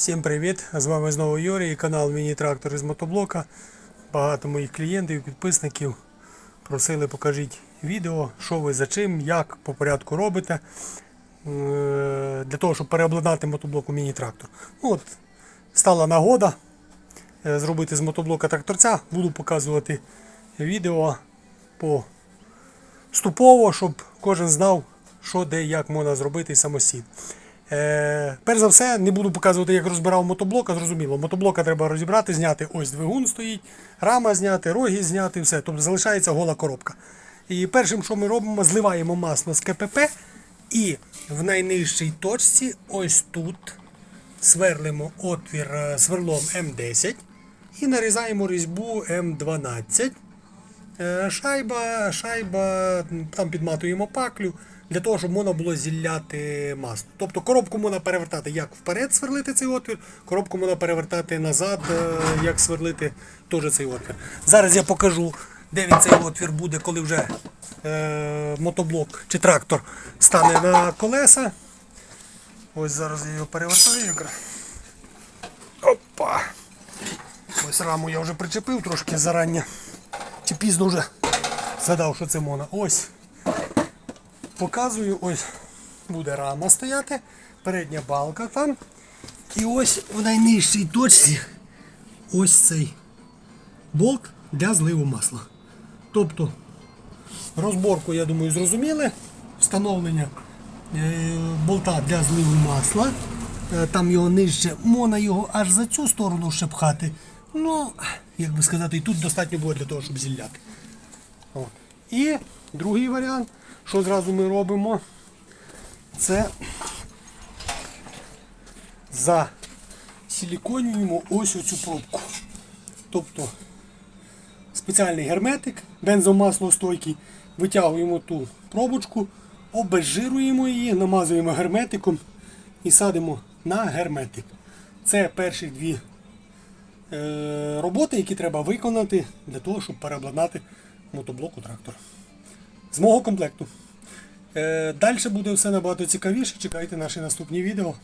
Всім привіт! З вами знову Юрій, канал Міні-трактор із мотоблока. Багато моїх клієнтів, підписників просили покажіть відео, що ви за чим, як по порядку робите. е, Для того, щоб переобладнати мотоблок у міні-трактор. Ну, от, стала нагода е, зробити з мотоблока тракторця. Буду показувати відео по ступово, щоб кожен знав, що де як можна зробити самостійно. Е, перш за все, не буду показувати, як розбирав мотоблок, а зрозуміло. Мотоблока треба розібрати, зняти ось двигун стоїть, рама зняти, роги зняти, все. Тобто залишається гола коробка. І першим, що ми робимо, зливаємо масло з КПП і в найнижчій точці, ось тут, сверлимо отвір е, сверлом М10 і нарізаємо різьбу М12. Е, Шайба, шайба, там підматуємо паклю для того, щоб можна було зілляти масло. Тобто коробку можна перевертати як вперед сверлити цей отвір, коробку можна перевертати назад, е, як сверлити теж цей отвір. Зараз я покажу, де він цей отвір буде, коли вже е, мотоблок чи трактор стане на колеса. Ось зараз я його перевертаю. Опа! Ось раму я вже причепив трошки зарання. Чи пізно вже згадав, що це мона. Ось. Показую, ось буде рама стояти, передня балка там. І ось в найнижчій точці ось цей болт для зливу масла. Тобто розборку, я думаю, зрозуміли. Встановлення е, болта для зливу масла. Е, Там його нижче, можна його аж за цю сторону ще пхати. Ну, як би сказати, і тут достатньо буде для того, щоб зілляти. От. І другий варіант, що зразу ми робимо, це засиліконюємо ось оцю пробку. Тобто спеціальний герметик, бензомаслостойкий, витягуємо ту пробочку, обезжируємо її, намазуємо герметиком і садимо на герметик. Це перші дві е, роботи, які треба виконати для того, щоб переобладнати мотоблок у трактор. З мого комплекту. Е, Далі буде все набагато цікавіше. Чекайте наші наступні відео.